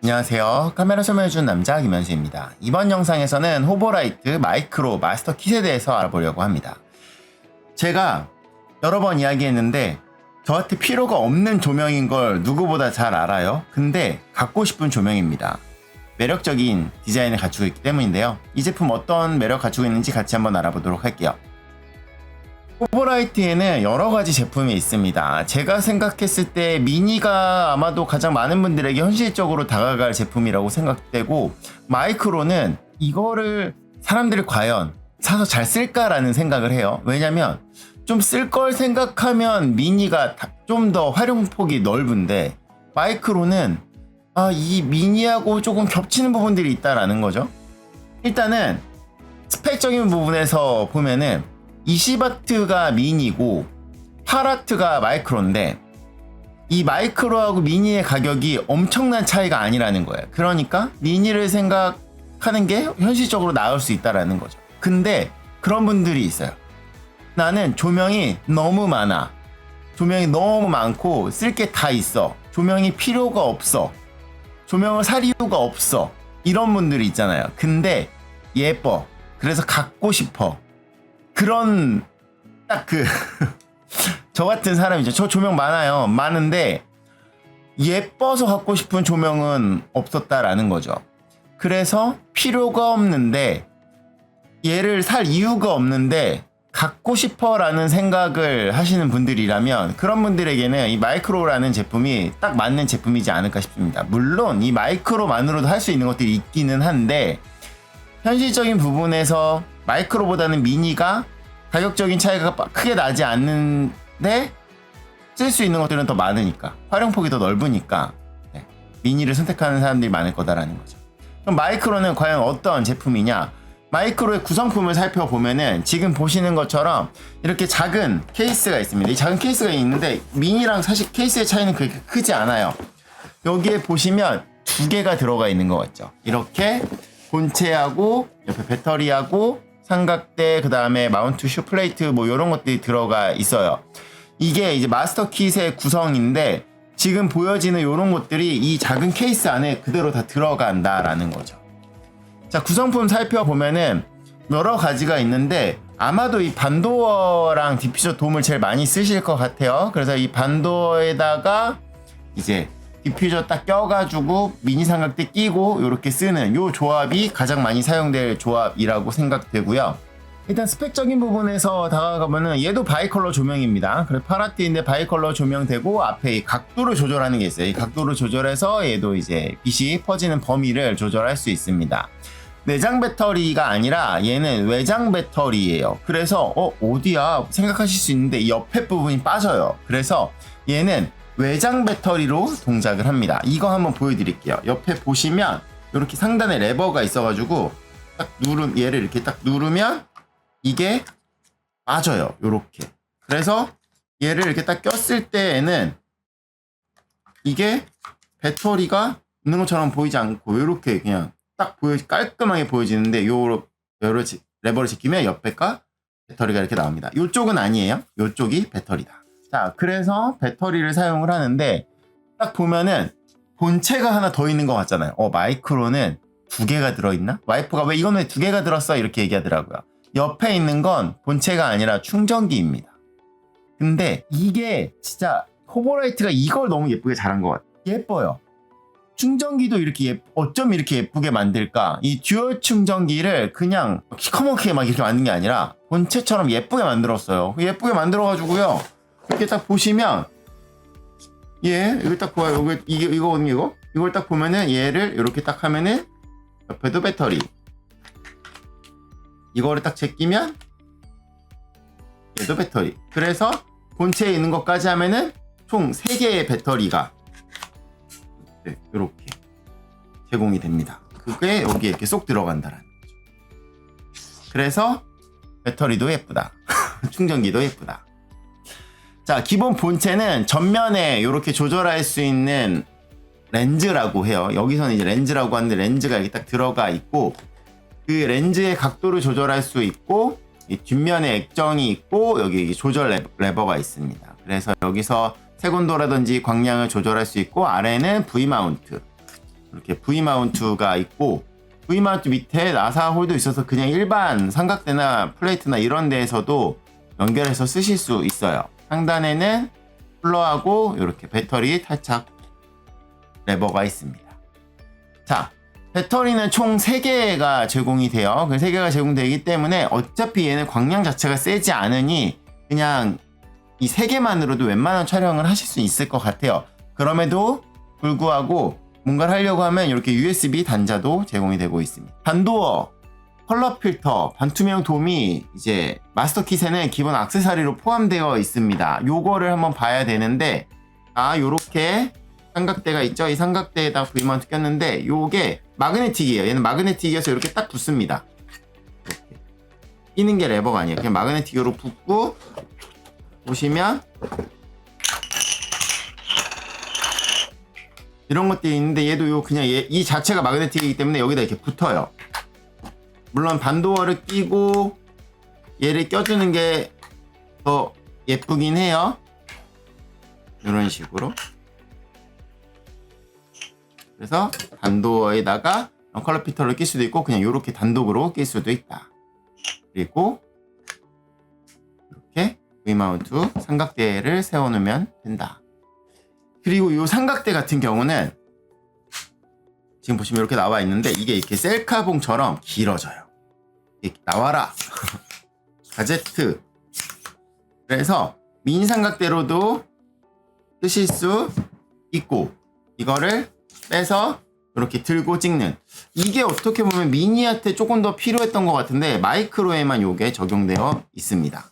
안녕하세요. 카메라 설명해준 남자 김현수입니다. 이번 영상에서는 호보라이트 마이크로 마스터 킷에 대해서 알아보려고 합니다. 제가 여러 번 이야기했는데 저한테 필요가 없는 조명인 걸 누구보다 잘 알아요. 근데 갖고 싶은 조명입니다. 매력적인 디자인을 갖추고 있기 때문인데요. 이 제품 어떤 매력 갖추고 있는지 같이 한번 알아보도록 할게요. 호보라이트에는 여러 가지 제품이 있습니다. 제가 생각했을 때 미니가 아마도 가장 많은 분들에게 현실적으로 다가갈 제품이라고 생각되고 마이크로는 이거를 사람들이 과연 사서 잘 쓸까라는 생각을 해요. 왜냐면 좀 쓸 걸 생각하면 미니가 좀 더 활용폭이 넓은데 마이크로는 아, 이 미니하고 조금 겹치는 부분들이 있다라는 거죠. 일단은 스펙적인 부분에서 보면은 20와트가 미니고 8와트가 마이크로인데 이 마이크로하고 미니의 가격이 엄청난 차이가 아니라는 거예요. 그러니까 미니를 생각하는 게 현실적으로 나을 수 있다라는 거죠. 근데 그런 분들이 있어요. 나는 조명이 너무 많아. 조명이 너무 많고 쓸 게 다 있어. 조명이 필요가 없어. 조명을 살 이유가 없어. 이런 분들이 있잖아요. 근데 예뻐. 그래서 갖고 싶어. 그런 딱 그 저 같은 사람이죠. 저 조명 많아요. 많은데 예뻐서 갖고 싶은 조명은 없었다라는 거죠. 그래서 필요가 없는데 얘를 살 이유가 없는데 갖고 싶어라는 생각을 하시는 분들이라면 그런 분들에게는 이 마이크로라는 제품이 딱 맞는 제품이지 않을까 싶습니다. 물론 이 마이크로만으로도 할 수 있는 것들이 있기는 한데 현실적인 부분에서 마이크로보다는 미니가 가격적인 차이가 크게 나지 않는데 쓸 수 있는 것들은 더 많으니까 활용폭이 더 넓으니까 네, 미니를 선택하는 사람들이 많을 거다라는 거죠. 그럼 마이크로는 과연 어떤 제품이냐? 마이크로의 구성품을 살펴보면은 지금 보시는 것처럼 이렇게 작은 케이스가 있습니다. 이 작은 케이스가 있는데 미니랑 사실 케이스의 차이는 그렇게 크지 않아요. 여기에 보시면 두 개가 들어가 있는 것 같죠. 이렇게 본체하고 옆에 배터리하고 삼각대 그 다음에 마운트 슈 플레이트 뭐 이런 것들이 들어가 있어요. 이게 이제 마스터 킷의 구성인데 지금 보여지는 이런 것들이 이 작은 케이스 안에 그대로 다 들어간다라는 거죠. 자 구성품 살펴보면은 여러 가지가 있는데 아마도 이 반도어랑 디퓨저 돔을 제일 많이 쓰실 것 같아요. 그래서 이 반도어에다가 이제 디퓨저 딱 껴가지고 미니 삼각대 끼고 이렇게 쓰는 요 조합이 가장 많이 사용될 조합이라고 생각되고요. 일단 스펙적인 부분에서 다가가면은 얘도 바이컬러 조명입니다. 그래 파라티인데 바이컬러 조명되고 앞에 이 각도를 조절하는 게 있어요. 이 각도를 조절해서 얘도 이제 빛이 퍼지는 범위를 조절할 수 있습니다. 내장 배터리가 아니라 얘는 외장 배터리예요. 그래서 어 어디야 생각하실 수 있는데 이 옆에 부분이 빠져요. 그래서 얘는 외장 배터리로 동작을 합니다. 이거 한번 보여드릴게요. 옆에 보시면 이렇게 상단에 레버가 있어가지고 딱 누름 얘를 이렇게 딱 누르면 이게 빠져요. 이렇게. 그래서 얘를 이렇게 딱 꼈을 때에는 이게 배터리가 있는 것처럼 보이지 않고 이렇게 그냥 딱 보여 깔끔하게 보여지는데 요 요를 레버를 제끼면 옆에가 배터리가 이렇게 나옵니다. 이쪽은 아니에요. 이쪽이 배터리다. 자, 그래서 배터리를 사용을 하는데 딱 보면은 본체가 하나 더 있는 것 같잖아요. 어, 마이크로는 두 개가 들어있나? 와이프가 왜왜두 개가 들었어? 이렇게 얘기하더라고요. 옆에 있는 건 본체가 아니라 충전기입니다. 근데 이게 진짜 호버라이트가 이걸 너무 예쁘게 잘한 것 같아요. 예뻐요. 충전기도 이렇게 예, 어쩜 이렇게 예쁘게 만들까? 이 듀얼 충전기를 그냥 시커멓게 막 이렇게 만든 게 아니라 본체처럼 예쁘게 만들었어요. 예쁘게 만들어가지고요. 이렇게 딱 보시면 얘 이거 딱 보아요. 이거 이게 이거거든요. 이거 이걸 딱 보면은 얘를 이렇게 딱 하면은 옆에도 배터리 이거를 딱 제끼면 얘도 배터리. 그래서 본체에 있는 것까지 하면은 총 3개의 배터리가 네, 이렇게 제공이 됩니다. 그게 여기에 이렇게 쏙 들어간다라는 거죠. 그래서 배터리도 예쁘다. 충전기도 예쁘다. 자, 기본 본체는 전면에 이렇게 조절할 수 있는 렌즈라고 해요. 여기서는 이제 렌즈라고 하는데 렌즈가 이렇게 딱 들어가 있고 그 렌즈의 각도를 조절할 수 있고 뒷면에 액정이 있고 여기 조절 레버가 있습니다. 그래서 여기서 색온도라든지 광량을 조절할 수 있고 아래는 V 마운트 이렇게 V 마운트가 있고 V 마운트 밑에 나사 홀도 있어서 그냥 일반 삼각대나 플레이트나 이런 데에서도 연결해서 쓰실 수 있어요. 상단에는 쿨러하고 이렇게 배터리 탈착 레버가 있습니다. 자, 배터리는 총 3개가 제공이 돼요. 그 3개가 제공되기 때문에 어차피 얘는 광량 자체가 세지 않으니 그냥 이 3개만으로도 웬만한 촬영을 하실 수 있을 것 같아요. 그럼에도 불구하고 뭔가를 하려고 하면 이렇게 USB 단자도 제공이 되고 있습니다. 단도어, 컬러 필터, 반투명 도미 이제 마스터 킷에는 기본 액세서리로 포함되어 있습니다. 요거를 한번 봐야 되는데 아 요렇게 삼각대가 있죠. 이 삼각대에다 V마운트 꼈는데 요게 마그네틱이에요. 얘는 마그네틱이어서 이렇게 딱 붙습니다. 이렇게. 끼는 게 레버가 아니에요. 그냥 마그네틱으로 붙고 보시면 이런 것들이 있는데 얘도 요 그냥 얘, 이 자체가 마그네틱이기 때문에 여기다 이렇게 붙어요. 물론 반도어를 끼고 얘를 껴주는 게 더 예쁘긴 해요. 이런 식으로. 그래서 단도어에다가 컬러 피터를 낄 수도 있고 그냥 이렇게 단독으로 낄 수도 있다. 그리고 이렇게 V마운트 삼각대를 세워놓으면 된다. 그리고 이 삼각대 같은 경우는 지금 보시면 이렇게 나와 있는데 이게 이렇게 셀카봉처럼 길어져요. 이렇게 나와라. 가제트. 그래서 미니 삼각대로도 쓰실 수 있고 이거를 빼서 이렇게 들고 찍는 이게 어떻게 보면 미니한테 조금 더 필요했던 것 같은데 마이크로에만 이게 적용되어 있습니다.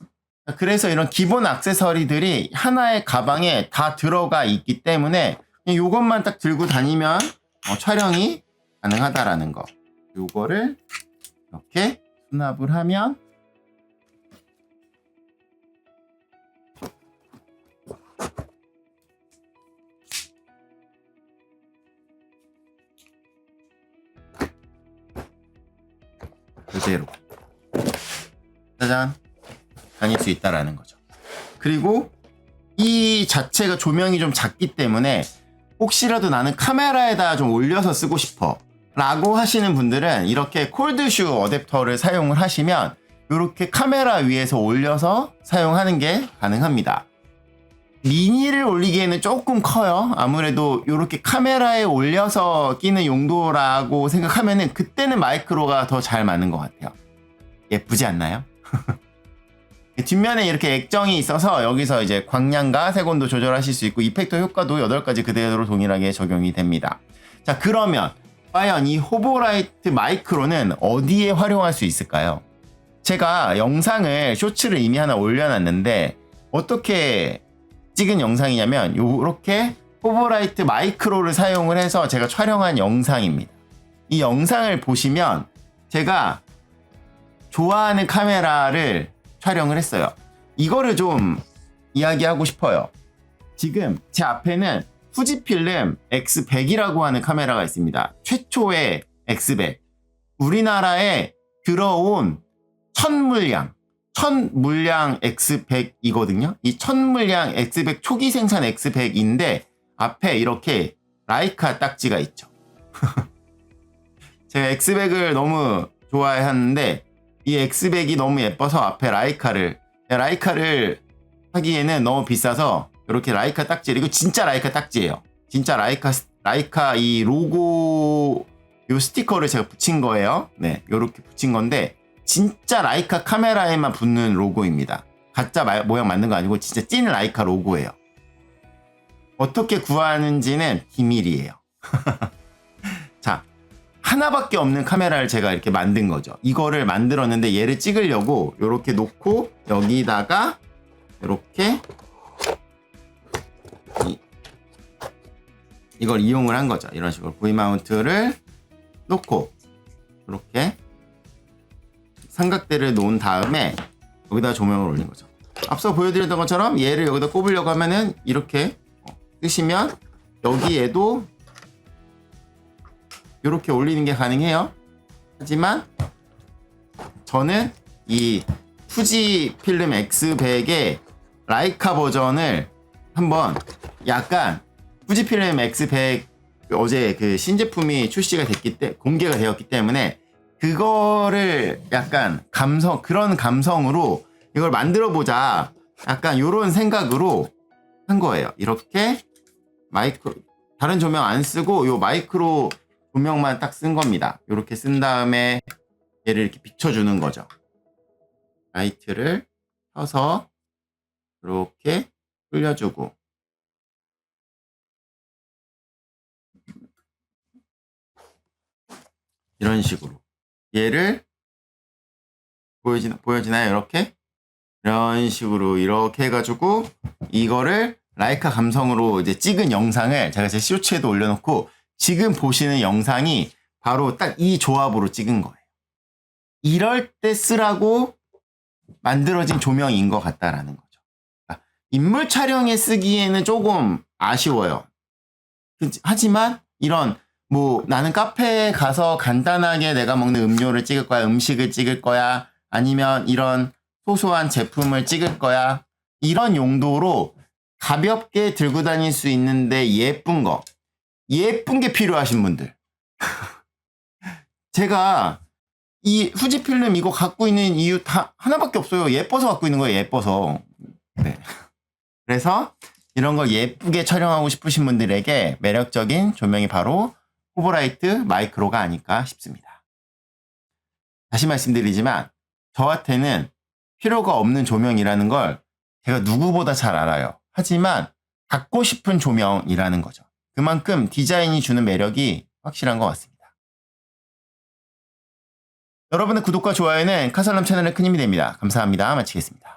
그래서 이런 기본 액세서리들이 하나의 가방에 다 들어가 있기 때문에 이것만 딱 들고 다니면 어, 촬영이 가능하다라는 거. 요거를 이렇게 수납을 하면 그대로 짜잔 다닐 수 있다라는 거죠. 그리고 이 자체가 조명이 좀 작기 때문에 혹시라도 나는 카메라에다 좀 올려서 쓰고 싶어 라고 하시는 분들은 이렇게 콜드슈 어댑터를 사용을 하시면 이렇게 카메라 위에서 올려서 사용하는 게 가능합니다. 미니를 올리기에는 조금 커요. 아무래도 이렇게 카메라에 올려서 끼는 용도라고 생각하면은 그때는 마이크로가 더 잘 맞는 것 같아요. 예쁘지 않나요? 뒷면에 이렇게 액정이 있어서 여기서 이제 광량과 색온도 조절하실 수 있고 이펙터 효과도 8가지 그대로 동일하게 적용이 됩니다. 자 그러면 과연 이 호보라이트 마이크로는 어디에 활용할 수 있을까요? 제가 영상을 쇼츠를 이미 하나 올려놨는데 어떻게 찍은 영상이냐면 요렇게 호보라이트 마이크로를 사용을 해서 제가 촬영한 영상입니다. 이 영상을 보시면 제가 좋아하는 카메라를 촬영을 했어요. 이거를 좀 이야기하고 싶어요. 지금 제 앞에는 후지필름 X100이라고 하는 카메라가 있습니다. 최초의 X100. 우리나라에 들어온 첫 물량, 첫 물량 X100이거든요. 이 첫 물량 X100 초기 생산 X100인데 앞에 이렇게 라이카 딱지가 있죠. 제가 X100을 너무 좋아하는데 이 X100이 너무 예뻐서 앞에 라이카를 라이카를 하기에는 너무 비싸서 이렇게 라이카 딱지 이거 진짜 라이카 딱지예요. 진짜 라이카 라이카 이 로고 요 스티커를 제가 붙인 거예요. 네, 요렇게 붙인 건데 진짜 라이카 카메라에만 붙는 로고입니다. 가짜 마, 모양 만든 거 아니고 진짜 찐 라이카 로고예요. 어떻게 구하는지는 비밀이에요. 자, 하나밖에 없는 카메라를 제가 이렇게 만든 거죠. 이거를 만들었는데 얘를 찍으려고 이렇게 놓고 여기다가 이렇게 이, 이걸 이용을 한 거죠. 이런 식으로 V 마운트를 놓고 이렇게 삼각대를 놓은 다음에 여기다 조명을 올린 거죠. 앞서 보여드렸던 것처럼 얘를 여기다 꼽으려고 하면은 이렇게 뜨시면 여기에도 이렇게 올리는 게 가능해요. 하지만 저는 이 fuji 필름 X100의 라이카 버전을 한번 약간 fuji 필름 X100 어제 그 신제품이 출시가 됐기 때 공개가 되었기 때문에 그거를 약간 감성 그런 감성으로 이걸 만들어 보자 약간 요런 생각으로 한 거예요. 이렇게 마이크로 다른 조명 안 쓰고 요 마이크로 조명만 딱 쓴 겁니다. 이렇게 쓴 다음에 얘를 이렇게 비춰주는 거죠. 라이트를 켜서 이렇게 흘려주고 이런 식으로 얘를 보여지나 보여지나요 이렇게 이런 식으로 이렇게 해가지고 이거를 라이카 감성으로 이제 찍은 영상을 제가 제 쇼츠에도 올려놓고 지금 보시는 영상이 바로 딱 이 조합으로 찍은 거예요. 이럴 때 쓰라고 만들어진 조명인 것 같다라는 거죠. 아, 인물 촬영에 쓰기에는 조금 아쉬워요. 하지만 이런 뭐 나는 카페에 가서 간단하게 내가 먹는 음료를 찍을 거야, 음식을 찍을 거야, 아니면 이런 소소한 제품을 찍을 거야. 이런 용도로 가볍게 들고 다닐 수 있는데 예쁜 거. 예쁜 게 필요하신 분들. 제가 이 후지 필름 이거 갖고 있는 이유 다 하나밖에 없어요. 예뻐서 갖고 있는 거예요. 예뻐서. 네. 그래서 이런 걸 예쁘게 촬영하고 싶으신 분들에게 매력적인 조명이 바로 호버라이트 마이크로가 아닐까 싶습니다. 다시 말씀드리지만 저한테는 필요가 없는 조명이라는 걸 제가 누구보다 잘 알아요. 하지만 갖고 싶은 조명이라는 거죠. 그만큼 디자인이 주는 매력이 확실한 것 같습니다. 여러분의 구독과 좋아요는 카살람 채널에 큰 힘이 됩니다. 감사합니다. 마치겠습니다.